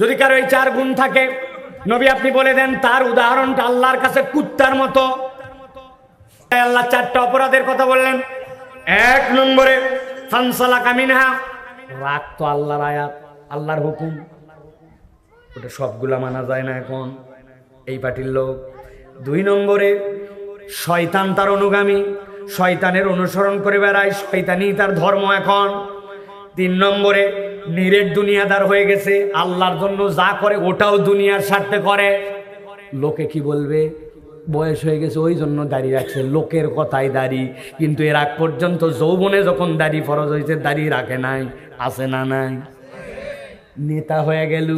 যদি কারও এই চার গুণ থাকে, নবী আপনি বলে দেন, তার উদাহরণটা আল্লাহর কাছে কুত্তার মতো। আল্লাহ চারটা অপরাধের কথা বললেন। এক নম্বরে ফানসালা কামিনহা রাগ তো আল্লাহর আয়াত, আল্লাহর হুকুম। ওটা সবগুলা মানা যায় না এখন, এই পার্টির লোক। দুই নম্বরে, শয়তান তার অনুগামী, শয়তানের অনুসরণ করে বেড়ায়, শয়তানই তার ধর্ম এখন। তিন নম্বরে নিরেট দুনিয়াদার হয়ে গেছে, আল্লাহর জন্য যা করে ওটাও দুনিয়ার স্বার্থে করে। লোকে কি বলবে? বয়স হয়ে গেছে, ওই জন্য দাঁড়িয়ে রাখছে। লোকের কথাই দাড়ি। কিন্তু এর আগ পর্যন্ত যৌবনে যখন দাড়ি ফরজ হয়েছে, দাড়ি রাখে নাই, আসে না নাই। নেতা হয়ে গেল।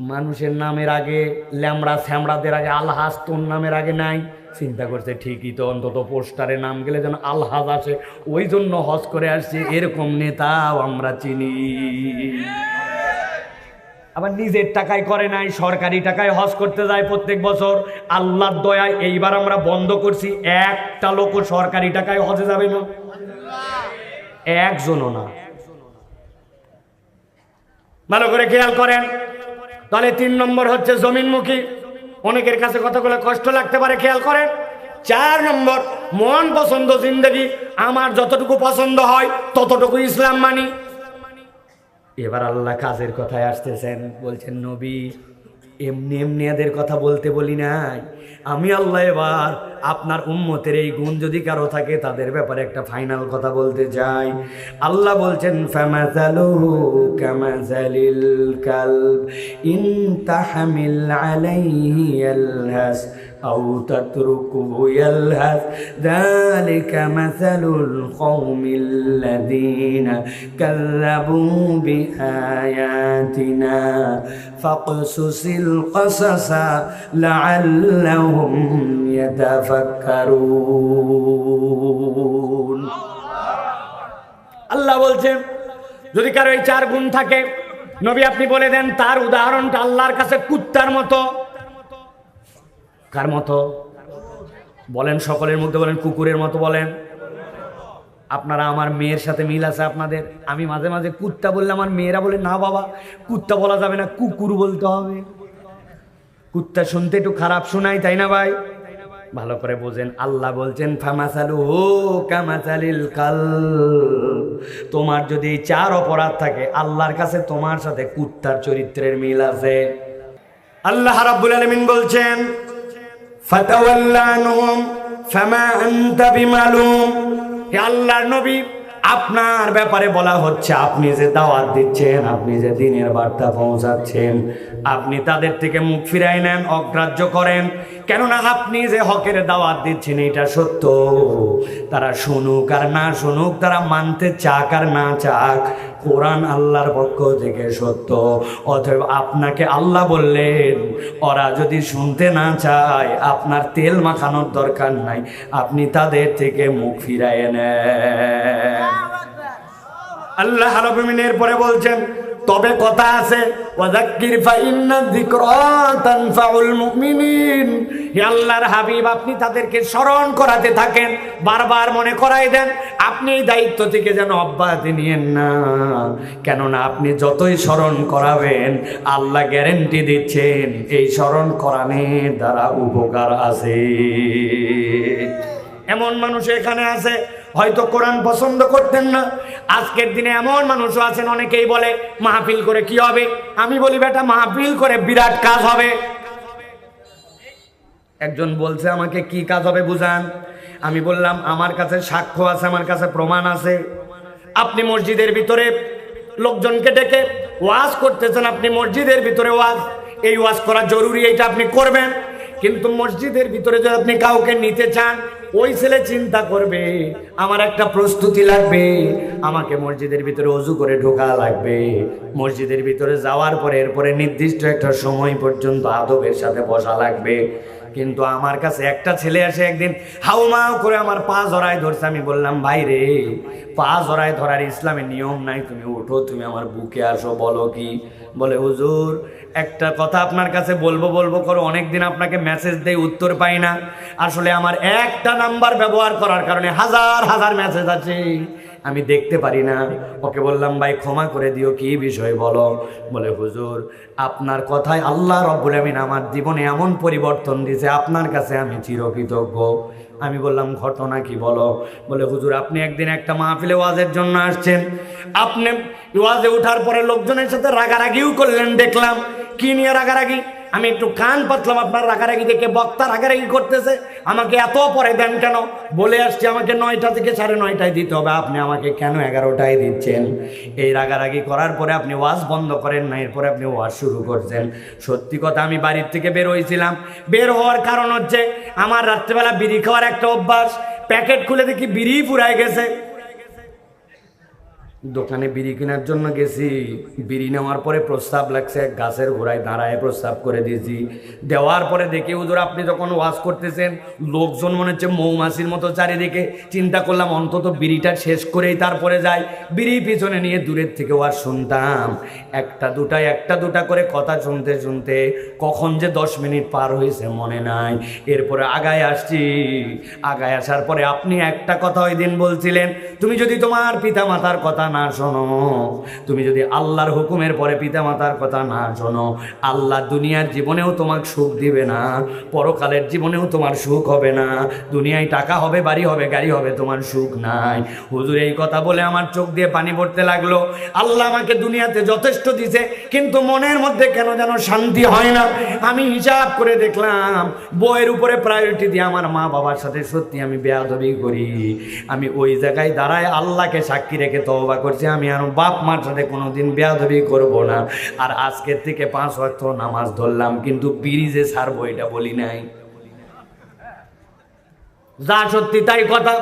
মানুষের নামের আগে, ল্যামড়া শ্যামড়াদের আগে, আলহাজ তোর নামের আগে নাই। চিন্তা করছে, ঠিকই তো, অন্তত পোস্টারে নাম গেলে যেন আলহাজ আসে। ওই জন্য হজ করে আসছে এরকম নেতাও আমরা চিনি। আবার নিজের টাকায় করে নাই, সরকারি টাকায় হজ করতে যায় প্রত্যেক বছর। আল্লাহর দয়ায় এইবার আমরা বন্ধ করছি, একটা লোকও সরকারি টাকায় হজে যাবে না। একজনও না। ভালো করে খেয়াল করেন। তাহলে তিন নম্বর হচ্ছে জমিনমুখী। অনেকের কাছে কতগুলো কষ্ট লাগতে পারে খেয়াল করেন? চার নম্বর, মন পছন্দ জিন্দগি, আমার যতটুকু পছন্দ হয় ততটুকু ইসলাম মানি। এবার আল্লাহ কাজের কথায় আসতেছেন, বলছেন, নবী এমনি এমনি এদের কথা বলতে বলি নাই। আমি আল্লাহ এবার আপনার উম্মতের এই গুণ যদি কারও থাকে, তাদের ব্যাপারে একটা ফাইনাল কথা বলতে চাই। আল্লাহ বলছেন ফামাযালুহু কামাযালিল কালব, ইন তাহামিল আলাইহি ইয়ালহাস أو تتركه يلهث ذلك مثل القوم الذين كذبوا بآياتنا فاقصص القصص لعلهم يتفكرون আল্লাহ বলছেন যদি কারো এই চার গুণ থাকে নবী আপনি বলে দেন তার উদাহরণটা আল্লাহর কাছে কুত্তার মতো কার মতো? বলেন সকলের মধ্যে বলেন, কুকুরের মতো বলেন। আপনারা আমার মেয়ের সাথে মিল আছে আপনাদের? আমি মাঝে মাঝে কুত্তা বললে আমার মেয়েরা বলে, না বাবা, কুত্তা বলা যাবে না, কুকুর বলতে হবে। কুত্তা শুনতে একটু খারাপ শোনাই তাই না ভাই? ভালো করে বোঝেন, আল্লাহ বলছেন ফামাসালু হো কামাসালিল কাল তোমার যদি চার অপরাধ থাকে, আল্লাহর কাছে তোমার সাথে কুত্তার চরিত্রের মিল আছে। আল্লাহ রাব্বুল আলামিন বলছেন আল্লাহর নবী, আপনার ব্যাপারে বলা হচ্ছে, আপনি যে দাওয়াত দিচ্ছেন, আপনি যে দিনের বার্তা পৌঁছাচ্ছেন, আপনি তাদের থেকে মুখ ফিরাই নেন, অগ্রাহ্য করেন। কেননা আপনি যে হকের দাওয়াত দিচ্ছেন, এটা সত্য। তারা শুনুক আর না শুনুক, তারা মানতে চাক আর না চাক। কোরআন আল্লাহর পক্ষ থেকে সত্য। অথবা আপনাকে আল্লাহ বললেন ওরা যদি শুনতে না চায় আপনার তেল মাখানোর দরকার নাই আপনি তাদের থেকে মুখ ফিরায় নেন। আল্লাহ রবিনের পরে বলছেন তবে কথা আছে আল্লাহর হাবিব, আপনি তাদেরকে স্মরণ করাতে থাকেন, বারবার মনে করাই দেন, আপনি এই দায়িত্ব থেকে যেন অব্যাহতি নিয়েন না। কেননা আপনি যতই স্মরণ করাবেন, আল্লাহ গ্যারেন্টি দিচ্ছেন, এই স্মরণ করানোর দ্বারা উপকার আছে। এমন মানুষ এখানে আছে হয়তো কোরআন পছন্দ করতেন না। আজকের দিনে এমন মানুষও আছেন, অনেকেই বলে, মাহফিল করে কি হবে? আমি বলি, বেটা, মাহফিল করে বিরাট কাজ হবে। একজন বলছে, আমাকে কি কাজ হবে বুঝান? আমি বললাম, আমার কাছে সাক্ষ্য আছে, আমার কাছে প্রমাণ আছে। আপনি মসজিদের ভিতরে লোকজনকে ডেকে ওয়াজ করতেছেন, আপনি মসজিদের ভিতরে ওয়াজ, এই ওয়াজ করা জরুরি, এইটা আপনি করবেন। কিন্তু মসজিদের ভিতরে যদি আপনি কাউকে নিতে চান, ওই ছেলে চিন্তা করবে, আমার একটা প্রস্তুতি লাগবে, আমাকে মসজিদের ভিতরে অজু করে ঢোকা লাগবে। মসজিদের ভিতরে যাওয়ার পরে এরপরে নির্দিষ্ট একটা সময় পর্যন্ত আদবের সাথে বসা লাগবে। কিন্তু আমার কাছে একটা ছেলে আসে একদিন হাউমাউ করে আমার পা জড়ায় ধরছে। আমি বললাম ভাই রে পা জড়ায় ধরার ইসলামের নিয়ম নাই। তুমি ওঠো, তুমি আমার বুকে আসো, বলো কি? বলে, হুজুর, একটা কথা আপনার কাছে বলব বলব করো। অনেকদিন আপনাকে মেসেজ দেই, উত্তর পাই না। আসলে আমার একটা নাম্বার ব্যবহার করার কারণে হাজার হাজার মেসেজ আছে। আমি দেখতে পারি না। ওকে বললাম, ভাই, ক্ষমা করে দিও, কি বিষয় বলো? বলে, হুজুর, আপনার কথায় আল্লাহ রব্বুল আমিন আমার জীবনে এমন পরিবর্তন দিয়েছে, আপনার কাছে আমি চিরকৃতজ্ঞ। আমি বললাম, ঘটনা কি বলো? বলে, হুজুর, আপনি একদিন একটা মাহফিলে ওয়াজের জন্য আসছেন। আপনি ওয়াজে ওঠার পরে লোকজনের সাথে রাগারাগিও করলেন, দেখলাম। কি নিয়ে রাগারাগি? আমি একটু কান পাতলাম আপনার রাগারাগি দেখে, বক্তা রাগারাগি করতেছে। আমাকে এত পরে দেন কেন? বলে আসছি, আমাকে নয়টা থেকে সাড়ে নয়টায় দিতে হবে। আপনি আমাকে কেন এগারোটায় দিচ্ছেন? এই রাগারাগি করার পরে আপনি ওয়াজ বন্ধ করেন না, এরপরে আপনি ওয়াজ শুরু করছেন। সত্যি কথা, আমি বাড়ির থেকে বের হয়েছিলাম। বের হওয়ার কারণ হচ্ছে, আমার রাত্রেবেলা বিড়ি খাওয়ার একটা অভ্যাস। প্যাকেট খুলে দেখি বিড়ি ফুরায় গেছে। দোকানে বিড়ি কেনার জন্য গেছি। বিড়ি নেওয়ার পরে প্রস্তাব লাগছে, গাছের ঘোড়ায় দাঁড়ায় প্রস্তাব করে দিয়েছি। দেওয়ার পরে দেখি, হুজুর, আপনি যখন ওয়াজ করতেছেন, লোকজন মনে হচ্ছে মৌমাছির মতো চারিদিকে। চিন্তা করলাম, অন্তত বিড়িটা শেষ করেই তারপরে যাই। বিড়ি পিছনে নিয়ে দূরের থেকে ওয়াজ শুনতাম। একটা দুটা একটা দুটা করে কথা শুনতে শুনতে কখন যে দশ মিনিট পার হয়েছে মনে নাই। এরপরে আগায় আসছি। আগায় আসার পরে আপনি একটা কথা ওই দিন বলছিলেন, তুমি যদি তোমার পিতা মাতার কথা না শোনো। তুমি যদি আল্লাহর হুকুমের পরে পিতা মাতার কথা না শোনো, আল্লাহ দুনিয়ার জীবনেও তোমাকে সুখ দিবে না, পরকালের জীবনেও তোমার সুখ হবে না। দুনিয়ায় টাকা হবে, বাড়ি হবে, গাড়ি হবে, তোমার সুখ নাই। হুজুর এই কথা বলে আমার চোখ দিয়ে পানি পড়তে লাগল। আল্লাহ আমাকে দুনিয়াতে যথেষ্ট দিছে, কিন্তু মনের মধ্যে কেন যেন শান্তি হয় না। আমি হিসাব করে দেখলাম, বইয়ের উপরে প্রায়োরিটি দিয়ে আমার মা বাবার সাথে সত্যি আমি বেয়াদবি করি। আমি ওই জায়গায় দাঁড়ায় আল্লাহকে সাক্ষী রেখে তওবা করছি, আমি আর বাপ মার সাথে কোনো দিন বেয়াদবি করব না। আর আজকের থেকে পাঁচ অর্থ নামাজ ধরলাম, কিন্তু পিরিজে ছাড়বো এটা বলি নাই। যা সত্যি তাই কথা।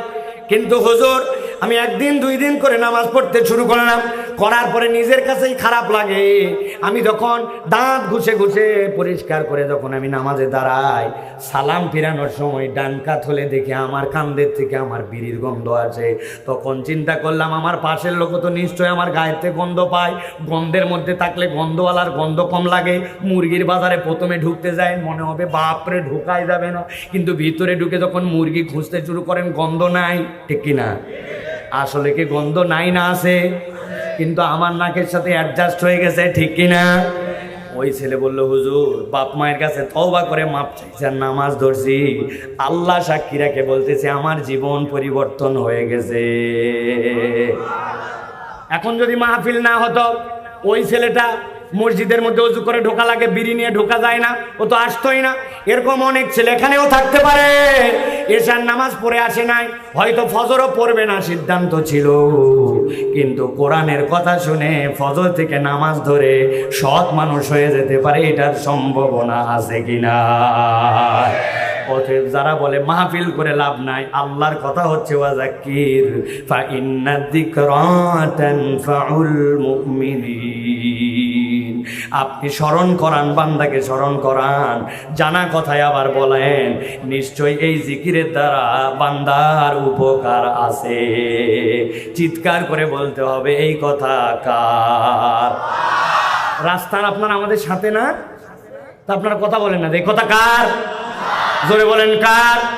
কিন্তু হুজুর, আমি একদিন দুই দিন করে নামাজ পড়তে শুরু করলাম করার পরে নিজের কাছেই খারাপ লাগে। আমি যখন দাঁত ঘুষে ঘুষে পরিষ্কার করে যখন আমি নামাজে দাঁড়াই, সালাম ফিরানোর সময় ডান কাত হলে দেখে আমার কান্দের থেকে আমার বিড়ির গন্ধ আছে তখন চিন্তা করলাম আমার পাশের লোক তো নিশ্চয়ই আমার থেকে গন্ধ পায়। গন্ধের মধ্যে থাকলে গন্ধওয়ালার গন্ধ কম লাগে। মুরগির বাজারে প্রথমে ঢুকতে যায়, মনে হবে বাপরে ঢুকাই যাবে না। কিন্তু ভিতরে ঢুকে যখন মুরগি খুঁজতে শুরু করেন, গন্ধ নাই, ঠিক কিনা? আসলে কি গন্ধ নাই না আছে? কিন্তু আমার নাকের সাথে অ্যাডজাস্ট হয়ে গেছে, ঠিক কিনা? ওই ছেলে বলল, হুজুর, বাপ মায়ের কাছে তওবা করে মাপ চাইছে নামাজ ধরছি। আল্লাহ সাক্ষী রাখে বলতেছে, আমার জীবন পরিবর্তন হয়ে গেছে। এখন যদি মাহফিল না হতো, ওই ছেলেটা মসজিদের মধ্যে উজু করে ঢোকা লাগে, বিড়ি নিয়ে ঢোকা যায় না, ও তো আসতোই না। এরকম অনেক ছেলে এখানেও থাকতে পারে। এসার নামাজ পড়ে আসে নাই, হয়তো ফজরও পড়বে না, সিদ্ধান্ত ছিল। কিন্তু কোরআনের কথা শুনে ফজর থেকে নামাজ ধরে সৎ মানুষ হয়ে যেতে পারে, এটার সম্ভাবনা আছে কিনা? যারা বলে মাহফিল করে লাভ নাই, আল্লাহর কথা হচ্ছে ওয়াজাকির ফা ইন্নাদিক রাতান ফাউল মুমিনিন। আপনি স্মরণ করান, বান্দাকে স্মরণ করান। জানা কথায় আবার বলেন নিশ্চয় এই জিকিরের দ্বারা বান্দার উপকার আছে। চিৎকার করে বলতে হবে, এই কথা কার? রাস্তার আপনার আমাদের সাথে না? তা আপনারা কথা বলেন না এই কথা কার? জোরে বলেন, কার?